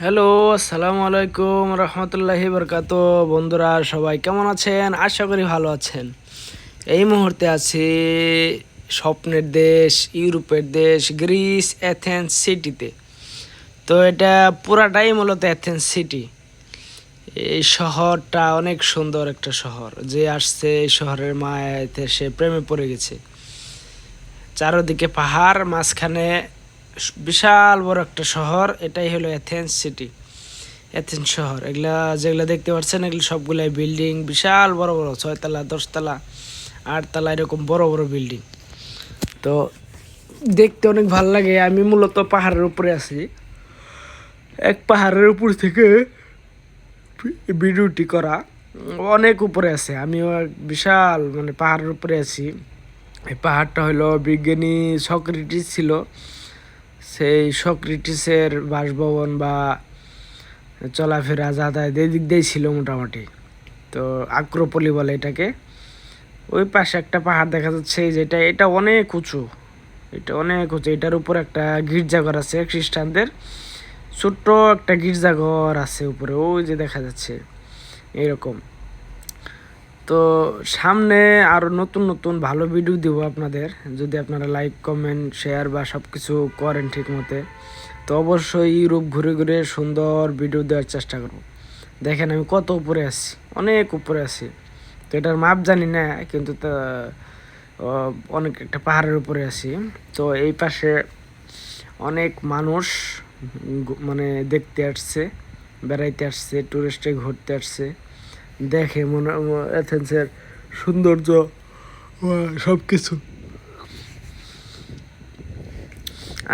Hello, আসসালামু আলাইকুম রহমতুল্লাহি বরকাত। বন্ধুরা, সবাই কেমন আছেন? আশা করি ভালো আছেন। এই মুহূর্তে আছি স্বপ্নের দেশ, ইউরোপের দেশ, গ্রিস, অ্যাথেন্স সিটিতে। তো এটা পুরাটাই মূলত অ্যাথেন্স সিটি। এই শহরটা অনেক সুন্দর একটা শহর। যে আসছে এই শহরের মায়াতে সে প্রেমে পড়ে গেছে। চারোদিকে পাহাড়, মাঝখানে বিশাল বড় একটা শহর, এটাই হলো অ্যাথেন্স সিটি অ্যাথেন্স শহর। এগুলা যেগুলা দেখতে পাচ্ছেন এগুলো সবগুলাই বিল্ডিং বিশাল বড় বড়, ছয়তলা, দশতলা, আটতলা, এরকম বড় বড় বিল্ডিং তো দেখতে অনেক ভালো লাগে। আমি মূলত পাহাড়ের উপরে আছি। এক পাহাড়ের উপর থেকে ভিডিওটি করা অনেক উপরে আছে। আমিও বিশাল মানে পাহাড়ের উপরে আছি। এই পাহাড়টা হলো বিজ্ঞানী সক্রেটিস ছিল। সেই সক্রিটিসের বাসভবন বা চলাফেরা যাতায়াত এই দিক দিয়েই ছিল মোটামুটি। তো আক্রোপলি বলে এটাকে। ওই পাশে একটা পাহাড় দেখা যাচ্ছে যেটা এটা অনেক উঁচু। এটা অনেক উঁচু। এটার উপর একটা গির্জাঘর আছে খ্রিস্টানদের। ছোট্ট একটা গির্জাঘর আছে উপরে। ওই যে দেখা যাচ্ছে। এরকম। তো সামনে আরও নতুন নতুন ভালো ভিডিও দিব আপনাদের। যদি আপনারা লাইক কমেন্ট শেয়ার বা সব কিছু করেন ঠিক মতে তো অবশ্যই ইউরোপ ঘুরে ঘুরে সুন্দর ভিডিও দেওয়ার চেষ্টা করব। দেখেন আমি কত উপরে আছি, অনেক উপরে আছি। তো এটার মাপ জানি না, কিন্তু তা অনেক একটা পাহাড়ের উপরে আছি। তো এই পাশে অনেক মানুষ মানে দেখতে আসছে, বেড়াইতে আসছে টুরিস্টে ঘুরতে আসছে। দেখে মনে এথেন্সের সৌন্দর্য সব কিছু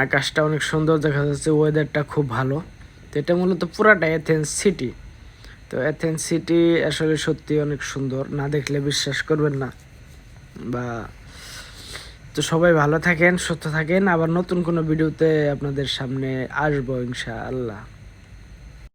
আকাশটা অনেক সুন্দর দেখা যাচ্ছে ওয়েদারটা খুব ভালো। তো এটা মূলত পুরাটা এথেন্স সিটি তো এথেন্স সিটি আসলে সত্যি অনেক সুন্দর, না দেখলে বিশ্বাস করবেন না। বা, তো সবাই ভালো থাকেন, সুস্থ থাকেন। আবার নতুন কোনো ভিডিওতে আপনাদের সামনে আসব, ইনশাআল্লাহ।